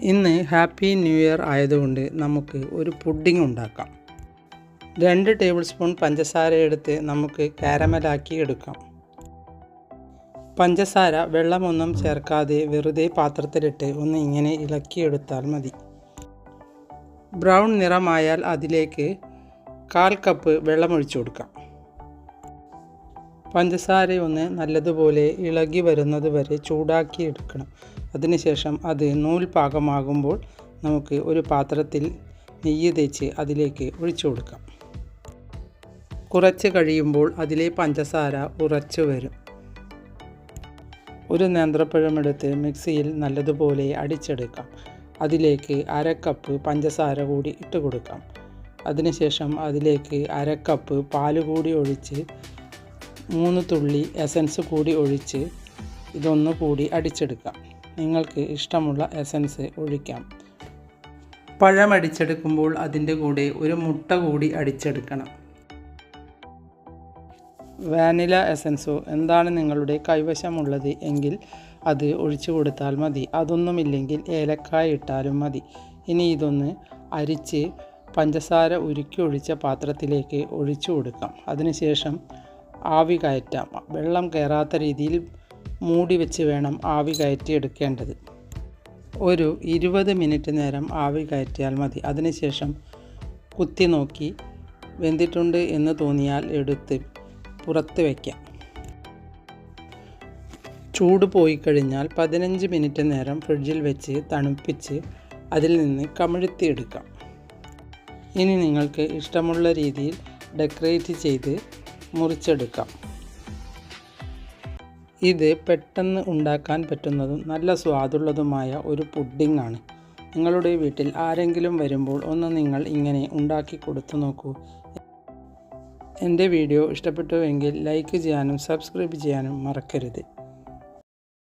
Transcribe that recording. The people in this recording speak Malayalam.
ഇന്ന് ഹാപ്പി ന്യൂ ഇയർ ആയതുകൊണ്ട് നമുക്ക് ഒരു പുഡിംഗ് ഉണ്ടാക്കാം. രണ്ട് ടേബിൾ സ്പൂൺ പഞ്ചസാര എടുത്ത് നമുക്ക് കാരമലാക്കി എടുക്കാം. പഞ്ചസാര വെള്ളമൊന്നും ചേർക്കാതെ വെറുതെ പാത്രത്തിലിട്ട് ഒന്ന് ഇങ്ങനെ ഇളക്കിയെടുത്താൽ മതി. ബ്രൗൺ നിറമായാൽ അതിലേക്ക് കാൽ കപ്പ് വെള്ളമൊഴിച്ചു കൊടുക്കാം. പഞ്ചസാര ഒന്ന് നല്ലതുപോലെ ഇളകി വരുന്നത് വരെ ചൂടാക്കി എടുക്കണം. അതിനുശേഷം അത് നൂൽ പാകമാകുമ്പോൾ നമുക്ക് ഒരു പാത്രത്തിൽ നെയ്യ് തേച്ച് അതിലേക്ക് ഒഴിച്ചു കൊടുക്കാം. കുറച്ച് കഴിയുമ്പോൾ അതിലെ പഞ്ചസാര ഉറച്ചു വരും. ഒരു നേന്ത്രപ്പഴമെടുത്ത് മിക്സിയിൽ നല്ലതുപോലെ അടിച്ചെടുക്കാം. അതിലേക്ക് അര കപ്പ് പഞ്ചസാര കൂടി ഇട്ട് കൊടുക്കാം. അതിനുശേഷം അതിലേക്ക് അര കപ്പ് പാൽ കൂടി ഒഴിച്ച് മൂന്ന് തുള്ളി എസൻസ് കൂടി ഒഴിച്ച് ഇതൊന്നു കൂടി അടിച്ചെടുക്കാം. നിങ്ങൾക്ക് ഇഷ്ടമുള്ള എസൻസ് ഒഴിക്കാം. പഴം അടിച്ചെടുക്കുമ്പോൾ അതിന്റെ കൂടെ ഒരു മുട്ട കൂടി അടിച്ചെടുക്കണം. വാനില എസൻസോ എന്താണ് നിങ്ങളുടെ കൈവശമുള്ളത് എങ്കിൽ അത് ഒഴിച്ചു കൊടുത്താൽ മതി. അതൊന്നുമില്ലെങ്കിൽ ഏലക്കായ ഇട്ടാലും മതി. ഇനി ഇതൊന്ന് അരിച്ച് പഞ്ചസാര ഉരുക്കി ഒഴിച്ച പാത്രത്തിലേക്ക് ഒഴിച്ചു കൊടുക്കാം. അതിനുശേഷം ആവി കയറ്റാം. വെള്ളം കയറാത്ത രീതിയിൽ മൂടി വെച്ച് വേണം ആവി കയറ്റി എടുക്കേണ്ടത്. ഒരു ഇരുപത് മിനിറ്റ് നേരം ആവി കയറ്റിയാൽ മതി. അതിനുശേഷം കുത്തി നോക്കി വെന്തിട്ടുണ്ട് എന്ന് തോന്നിയാൽ എടുത്ത് പുറത്ത് വയ്ക്കാം ചൂട് പോയി കഴിഞ്ഞാൽ പതിനഞ്ച് മിനിറ്റ് നേരം ഫ്രിഡ്ജിൽ വെച്ച് തണുപ്പിച്ച് അതിൽ നിന്ന് കമിഴ്ത്തിയെടുക്കാം ഇനി നിങ്ങൾക്ക് ഇഷ്ടമുള്ള രീതിയിൽ ഡെക്കറേറ്റ് ചെയ്ത് മുറിച്ചെടുക്കാം. ഇത് പെട്ടെന്ന് ഉണ്ടാക്കാൻ പറ്റുന്നതും നല്ല സ്വാദുള്ളതുമായ ഒരു പുഡിംഗ് ആണ്. നിങ്ങളുടെ വീട്ടിൽ ആരെങ്കിലും വരുമ്പോൾ ഒന്ന് നിങ്ങൾ ഇങ്ങനെ ഉണ്ടാക്കി കൊടുത്തു നോക്കൂ. എന്റെ വീഡിയോ ഇഷ്ടപ്പെട്ടുവെങ്കിൽ ലൈക്ക് ചെയ്യാനും സബ്സ്ക്രൈബ് ചെയ്യാനും മറക്കരുത്.